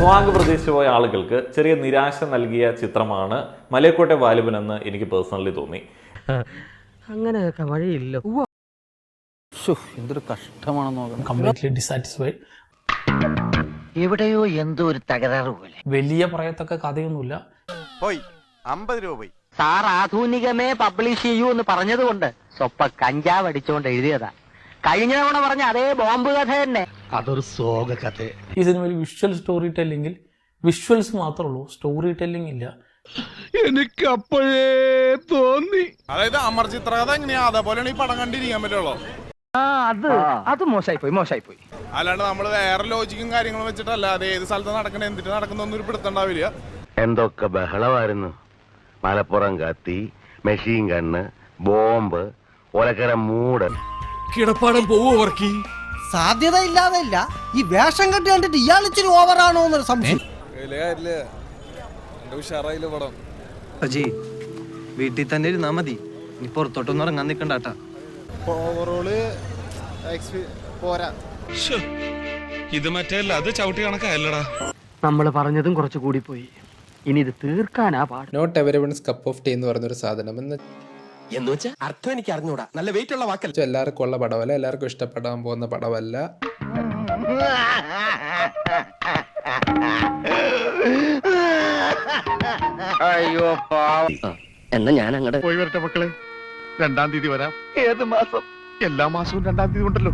പ്രതീക്ഷിച്ചു പോയ ആളുകൾക്ക് ചെറിയ നിരാശ നൽകിയ ചിത്രമാണ് മലയക്കോട്ടെ വാലിബൻ എന്ന് എനിക്ക് പേഴ്സണലി തോന്നി. അങ്ങനെ വഴിയില്ല. എന്തൊരു കഷ്ടമാണെന്ന് നോക്കണം. കംപ്ലീറ്റ്ലി ഡിസാറ്റിസ്ഫൈഡ് എവിടെയോ എന്തോ ഒരു തകരാറ് പോലെ. വലിയ പറയത്തക്ക കഥയൊന്നുമില്ല. പോയി. അമ്പത് രൂപ പോയി. സാർ ആധുനികമേ പബ്ലിഷ് ചെയ്യൂ എന്ന് പറഞ്ഞതുകൊണ്ട് സ്വപ്പ കഞ്ചാവ് അടിച്ചുകൊണ്ട് എഴുതിയതാ. കഴിഞ്ഞ തവണ പറഞ്ഞ അതേ ബോംബ് കഥ തന്നെ. അതൊരു സോക കഥ. ഈ സിനിമയിൽ വിഷ്വൽ സ്റ്റോറി ടെല്ലിങ്ങിൽ വിഷ്വൽസ് മാത്രമേ ഉള്ളൂ സ്റ്റോറി ടെല്ലിംഗ് ഇല്ല. എനിക്ക് അപ്പോഴേ തോന്നി. അതായത് അമർ ചിത്രകഥ എങ്ങനെയാ? അതേപോലെയാണ് ഈ പടം കണ്ടിരിക്കാൻ പറ്റുള്ളൂ. അത് അത് മോശമായി പോയി മോശമായി പോയി അല്ലാണ്ട് നമ്മൾ വേറെ ലോജിക്കും കാര്യങ്ങളും വെച്ചിട്ടല്ല. അത് ഏത് സ്ഥലത്ത് നടക്കണ എന്തിട്ട് നടക്കുന്നൊന്നും ഒരു പിടുത്തണ്ടാവില്ല. എന്തൊക്കെ ബഹളമായിരുന്നു. മലപ്പുറം കത്തി മെഷീൻ കണ്ണ് ബോംബ് ഒലക്കര മൂട് കിടപ്പാടം പോവോ വർക്കി? സാധ്യത ഇല്ലാതെ ഇല്ല ഈ വേഷം കെട്ടി കണ്ടിട്ട് ഇയാൾ ഇച്ചിരി ഓവറാണോ എന്നൊരു സംശയം. അജി വീട്ടിൽ തന്നെ ഇരുന്നാ മതി. ഇനി പുറത്തോട്ടൊന്നും ഇറങ്ങാൻ നിക്കണ്ടാട്ടാ. ഓവറോൾ പോരാ. ഇത് മറ്റേ അത് ചവിട്ടി കണക്കായല്ലടാ. നമ്മൾ പറഞ്ഞതും കുറച്ച് കൂടി പോയി ഇനി ഇത് തീർക്കാനാ പാട്. Not everyone's cup of tea എന്ന് പറഞ്ഞൊരു സാധനം എന്ന് എന്ന് വെച്ചാ? അർത്ഥം എനിക്ക് അറിഞ്ഞൂടാ നല്ല വെയിറ്റ് ഉള്ള വാക്കല്ല. എല്ലാവർക്കും ഉള്ള പടവല്ല എല്ലാവർക്കും ഇഷ്ടപ്പെടാൻ പോകുന്ന പടവല്ല. അയ്യോ എന്നാ ഞാൻ അങ്ങോട്ട് പോയി വരട്ടെ മക്കളെ. രണ്ടാം തീയതി വരാം. ഏത് മാസം? എല്ലാ മാസവും രണ്ടാം തീയതി ഉണ്ടല്ലോ.